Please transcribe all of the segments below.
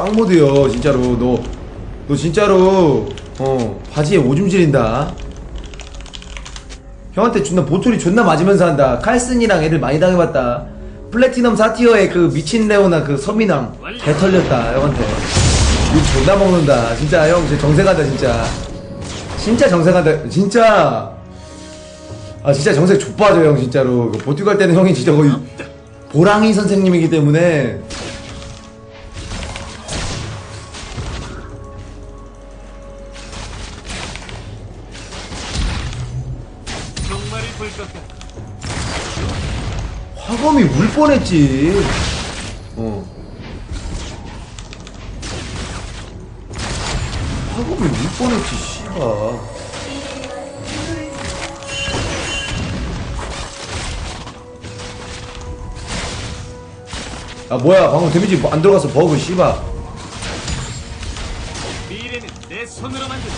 빵모드요 진짜로. 너 너 진짜로 어 바지에 오줌 지린다. 형한테 존나 보토리 존나 맞으면서 한다. 칼슨이랑 애들 많이 당해봤다. 플래티넘 사티어의 그 미친 레오나 그 서민왕. 개 털렸다 형한테. 욕 존나 먹는다. 진짜 형 진짜 정색하다 진짜. 진짜 정색하다. 진짜. 아 진짜 정색 좆빠져 형 진짜로. 그 보티 갈 때는 형이 진짜 거의 보랑이 선생님이기 때문에 화검이 울 뻔했지. 어. 화검이 울 뻔했지 씨발. 아 뭐야. 방금 데미지 안 들어가서 버그 씨발. 미래는 내 손으로 만든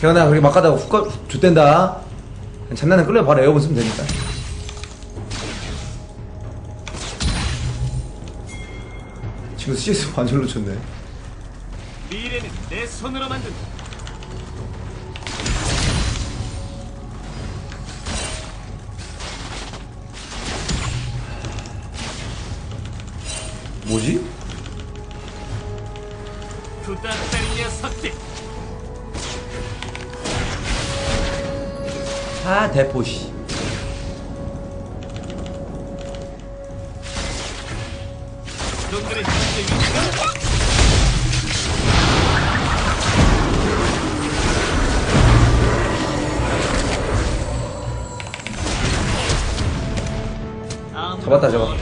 태연아 그렇게 막 가다가 훅, 좆된다 장난은 끌려 바로 에어본 쓰면 되니까 지금 CS 완전 놓쳤네 미래는 내 손으로 만든 뭐지? 구닥다리 녀석들. 아 대포씨 놈들의 현재 위치가 아무도 잡았다, 잡았다.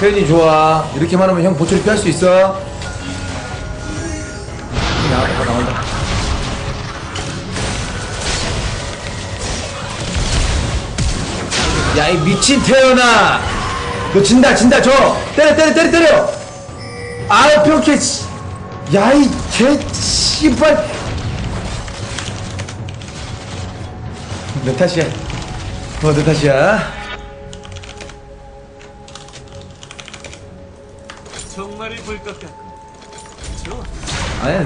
표현이 좋아. 이렇게만 하면 형 보초리 피할 수 있어? 나온다 나온다. 야 이 미친 태연아. 너 진다 진다. 줘 때려 때려 때려 때려. 아우 평캐 야이 개 씨발. 내 탓이야? 어 내 탓이야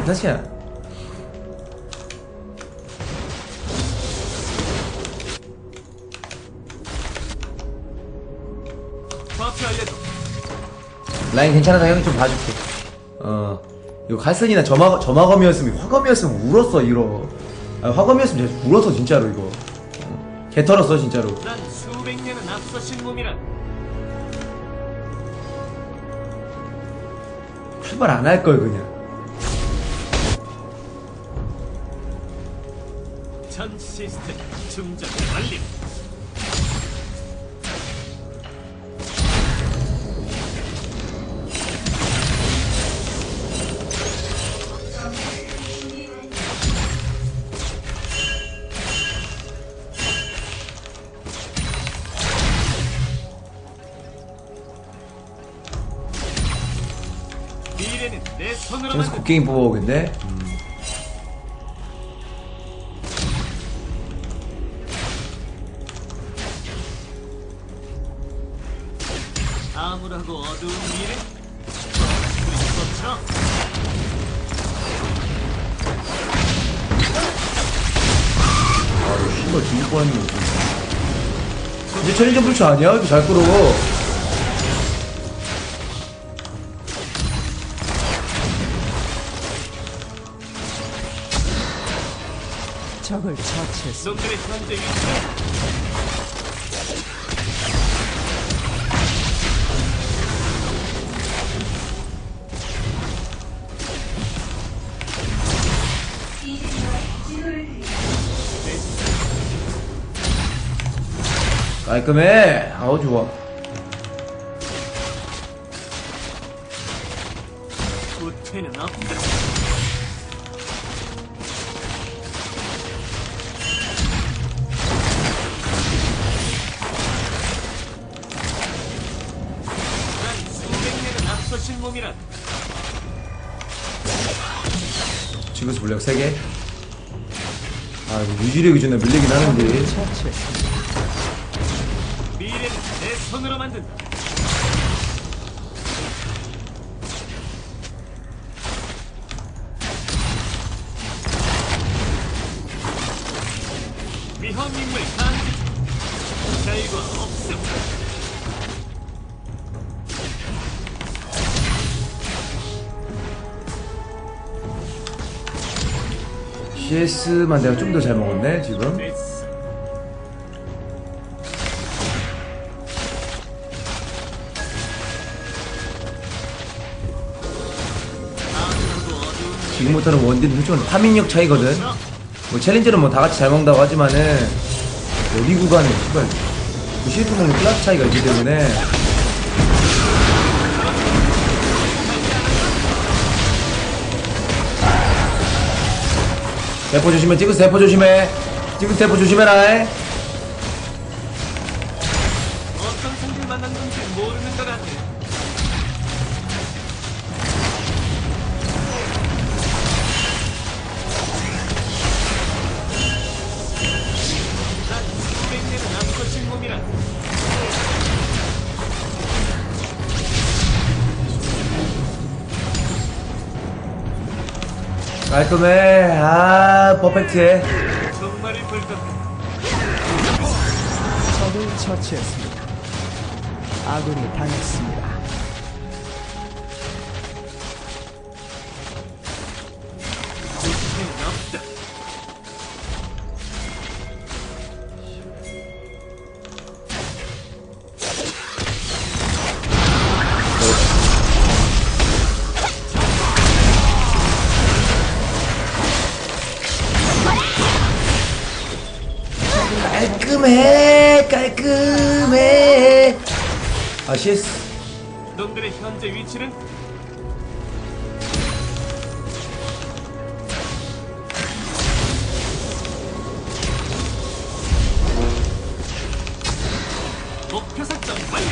탓이야 버프 알려줘 라인 괜찮아서 형이 좀 봐줄게. 어, 이거 칼슨이나 점화, 점화검이었으면, 화검이었으면 울었어, 이러. 아, 화검이었으면 울었어, 진짜로, 이거. 어, 개 털었어, 진짜로. 난 수백 년은 앞서신 몸이라 출발 안 할 걸, 그냥. 전 시스템 충전 완료 만든 곡괭이 뽑아오겠네? 암울하고 어두운 미래 바로 씨발 죽을 뻔했네. 이제 천인점 불치 아니야? 이렇게 잘 끌어. 적을 처치했습니다. 놈들의 현재 위치는 깔끔해. 아우, 좋아. 패는 없다. 지구스 물력 3개 아 유지력이 준다 밀리긴 하는데 내 손으로 만든다. 위험 인물 감지 결과 없음. CS만 내가 좀 더 잘 먹었네 지금. 지금부터는 원딜 솔직히 파밍력 차이거든. 뭐 챌린저는 뭐 다 같이 잘 먹는다고 하지만은 구간에 씨발 그 CS 먹는 클래스 차이가 있기 때문에 대포 조심해. 찍으스 대포 조심해. 찍으스 대포 조심해라 이. 어떤 상대를 만났는지 모르는 것 같아. 난 수백 년은 앞서신 몸이라. 깔끔해. 아 퍼펙트해 정말이 불같다. 적을 처치했습니다. 아군이 당했습니다. 아 CS 놈들의 현재 위치는? 목표 설정 완료.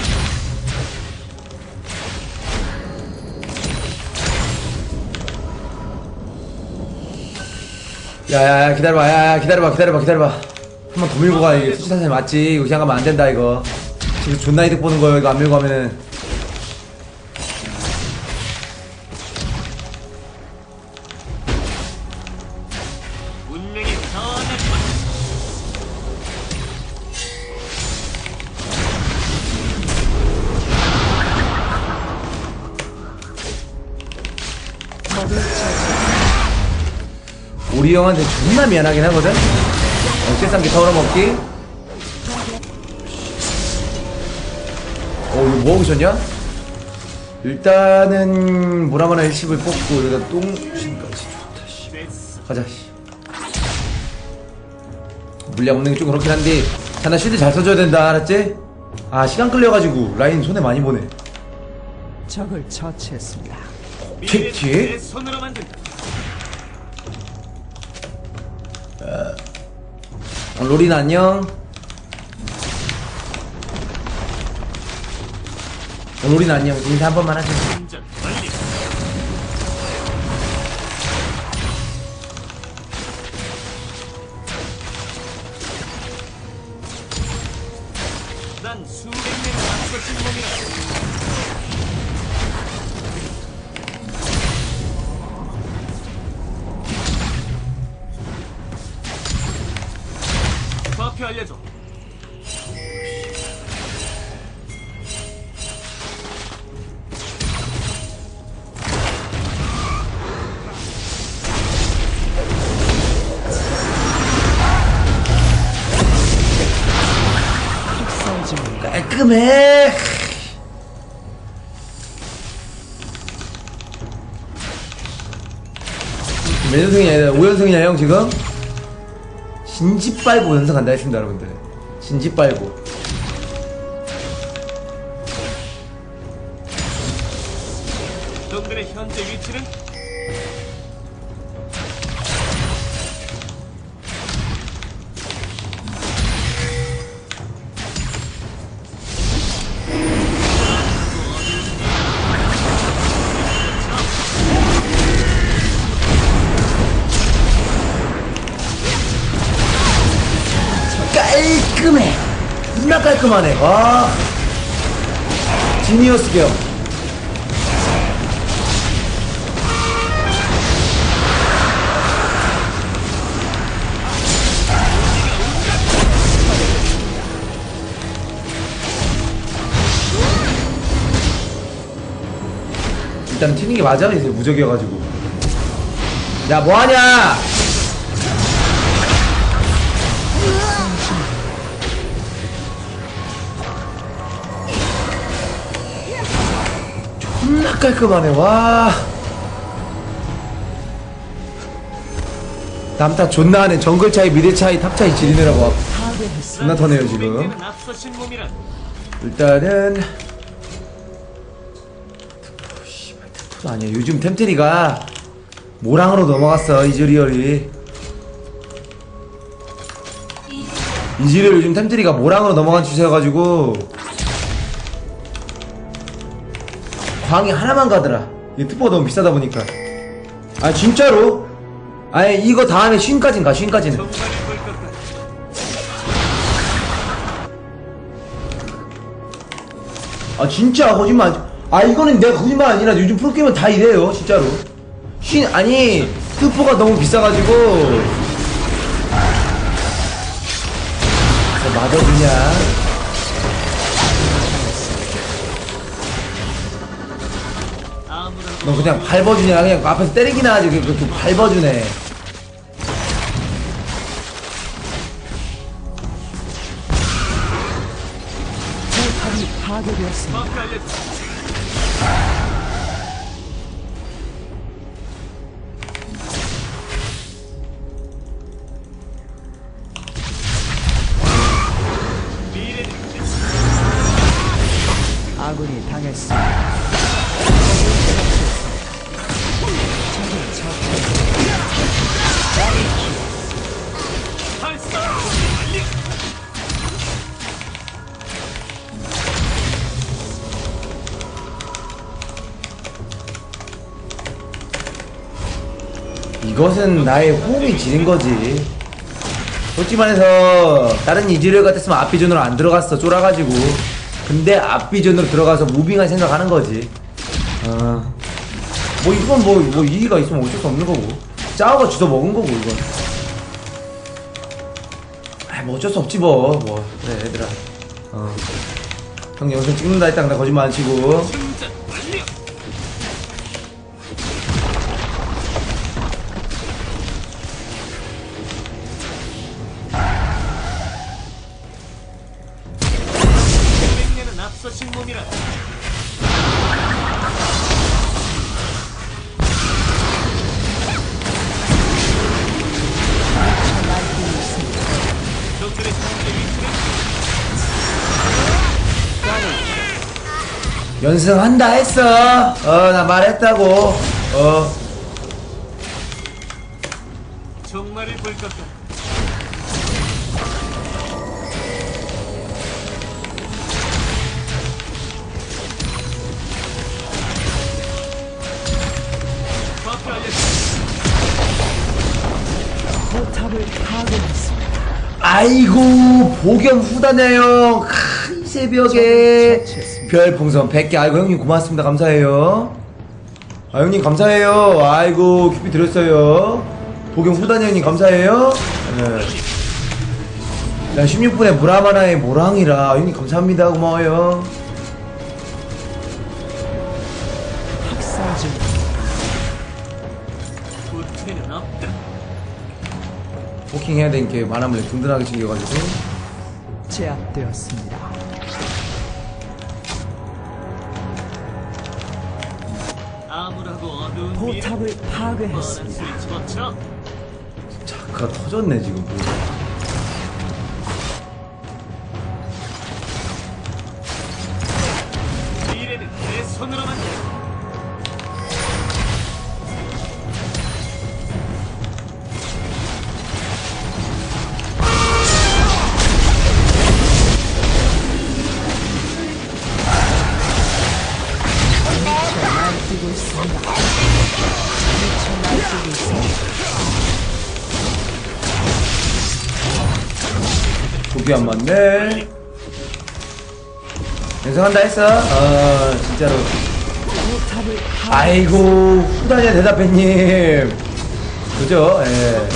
야야야 기다려봐. 야야 기다려봐 기다려봐 기다려봐. 한 번 더 밀고 가. 이게 수치사슬 맞지? 이거 그냥 가면 안 된다 이거 지금 존나 이득 보는 거야 이거 안 밀고 처치. 우리 형한테 존나 미안하긴 하거든? 어깨 타오러 먹기 뭐하고 있었냐? 일단은 무라마나 일식을 뽑고 여기다 똥신까지 좋다 씨. 가자 씨 물량 없는 게 좀 그렇긴 한데 자나 실드 잘 써줘야 된다 알았지? 아 시간 끌려가지고 라인 손해 많이 보네 적을 처치했습니다. 킥킥. 만든다. 어, 로린 안녕 어, 로린 안녕 인사 한 번만 하자. 난 수백 몸이라. 좌표 알려줘. 깔끔해. 몇 연승이야 5연승이냐 형 지금? 진지 빨고 연승한다 했습니다 여러분들. 진지 빨고. 놈들의 현재 위치는 깔끔하네. 와. 지니어스 겸 일단 튀는 게 맞아? 이제 무적이어가지고. 야 뭐하냐 깔끔하네. 와. 남타 존나 하네. 정글 차이 미드 차이 탑 차이 지리느라고. 존나 터네요 지금. 일단은 템플 아니야. 요즘 템트리가 모랑으로 넘어갔어 이즈리얼이. 이즈리얼 요즘 템트리가 모랑으로 넘어간 추세여가지고 광이 하나만 가더라. 이 특보가 너무 비싸다 보니까. 아 진짜로? 아니 이거 다음에 쉰까진 가 쉰까지는. 아 진짜 거짓말 아 이거는 내가 거짓말 아니라 요즘 프로게이머 다 이래요 진짜로. 신 아니 특보가 너무 비싸가지고. 저 맞아주냐 너 그냥 밟아주냐 그냥 앞에서 때리기나 하지 그, 그, 그 밟아주네 포탑이 파괴되었습니다. 이것은 나의 호흡이 지는 거지. 솔직히 말해서 다른 이즈리얼 같았으면 앞 비전으로 안 들어갔어. 쫄아가지고. 근데 앞 비전으로 들어가서 무빙할 생각하는 거지. 어. 뭐 이건 뭐, 뭐 이의가 있으면 어쩔 수 없는 거고. 짜오가 주워 먹은 거고 이건. 아뭐 어쩔 수 없지 뭐뭐 그래 얘들아. 어. 형 영상 찍는다 했다가 나 거짓말 안 치고 연승한다 했어. 어 나 말했다고. 어. 정말을 볼것 파괴했습니다. 아이고 복염 후다네요. 크, 이 새벽에 별풍선 100개. 아이고 형님 고맙습니다. 감사해요. 아 형님 감사해요. 아이고 큐피 드렸어요. 복염 후다네 형님 감사해요. 네. 야 16분에 무라마나의 모랑이라. 형님 감사합니다. 고마워요. 포킹 해야 게 만화물에 든든하게 챙겨가지고. 제압되었습니다. 파괴했습니다. 자크가 터졌네 지금 조기 안 맞네. 연승한다 했어? 아, 진짜로. 아이고, 후다니야 대답해님. 그죠? 예.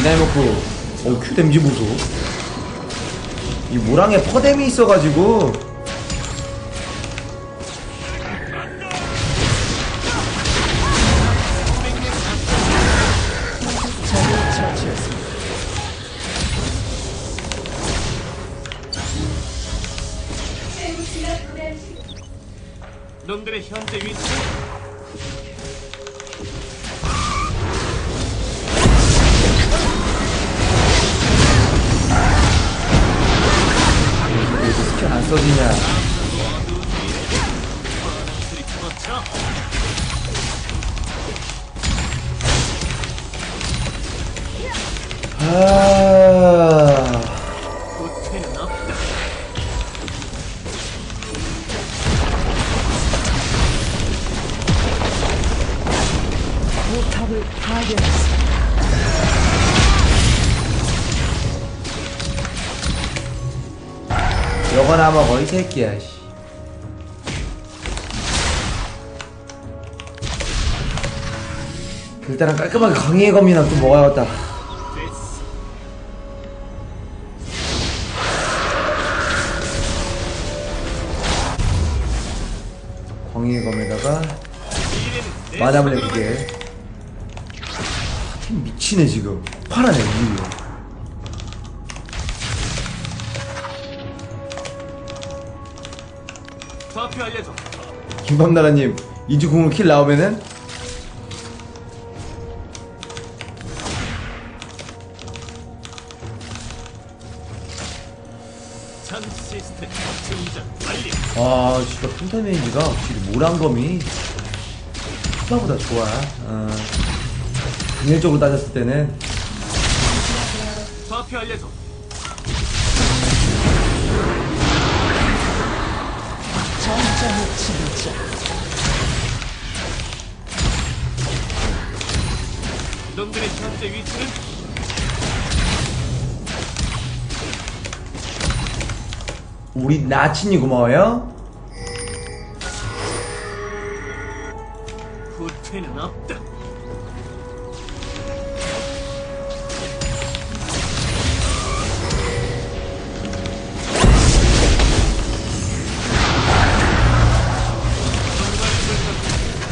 이나이모쿠. 어, 큐 댐지 보소. 이 모랑에 퍼뎀이 있어가지고. 아. 후퇴는 없다. 포탑을 파괴했습니다. 여거나 먹어, 이 새끼야, 씨. 일단은 깔끔하게 강의의 검이나 좀 먹어야겠다. 광의의 검에다가 마담을 해보게. 팀 미치네, 지금. 화나네, 이유. 김밤나라님, 이주공으로 킬 나오면은 아, 진짜 펜타 메이지가 확실히 모란검이 후바보다 좋아. 어. 비밀적으로 따졌을 때는 좌표 알려줘. 전장의 지도자 놈들의 현재 위치는 우리 나친이 고마워요. 후퇴는 없다.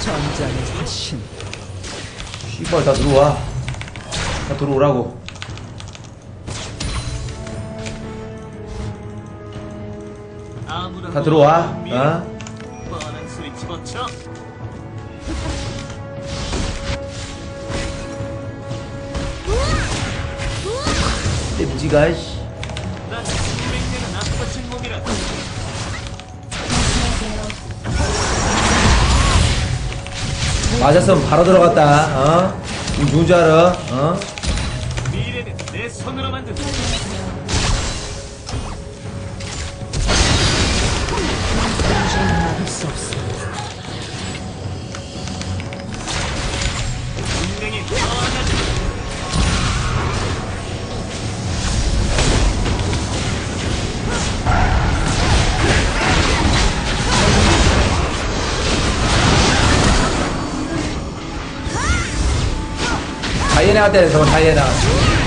전장의 화신 씨발 다 들어와. 다 들어오라고. 다 들어와. 어? 내 무지가 씨. 맞았으면 바로 들어갔다. 어? 이 누군 줄 알아? 어? 미래는 내 손으로 만든 다. 막을 수 없습니다. 분명히 뻔하지. 다이애나 때 저거 다이애나.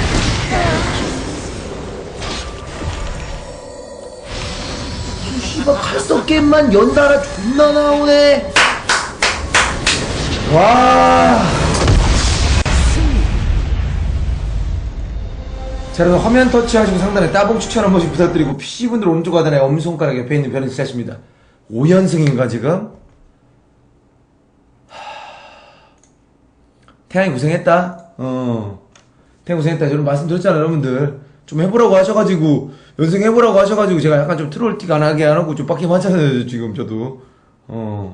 씨발 칼써 게임만 연달아 존나 나오네. 와. 자, 여러분 화면 터치하시고 상단에 따봉 추천 한 번씩 부탁드리고 PC분들 오른쪽 하단에 엄지손가락 옆에 있는 별을 지하십니다. 5연승인가 지금? 태양이 고생했다. 어. 태양 고생했다. 저는 말씀드렸잖아요, 여러분들. 좀 해보라고 하셔가지고, 연승 해보라고 하셔가지고, 제가 약간 좀 트롤 티가 나게 안 하고 좀 빡게 하잖아요, 지금 저도. 어.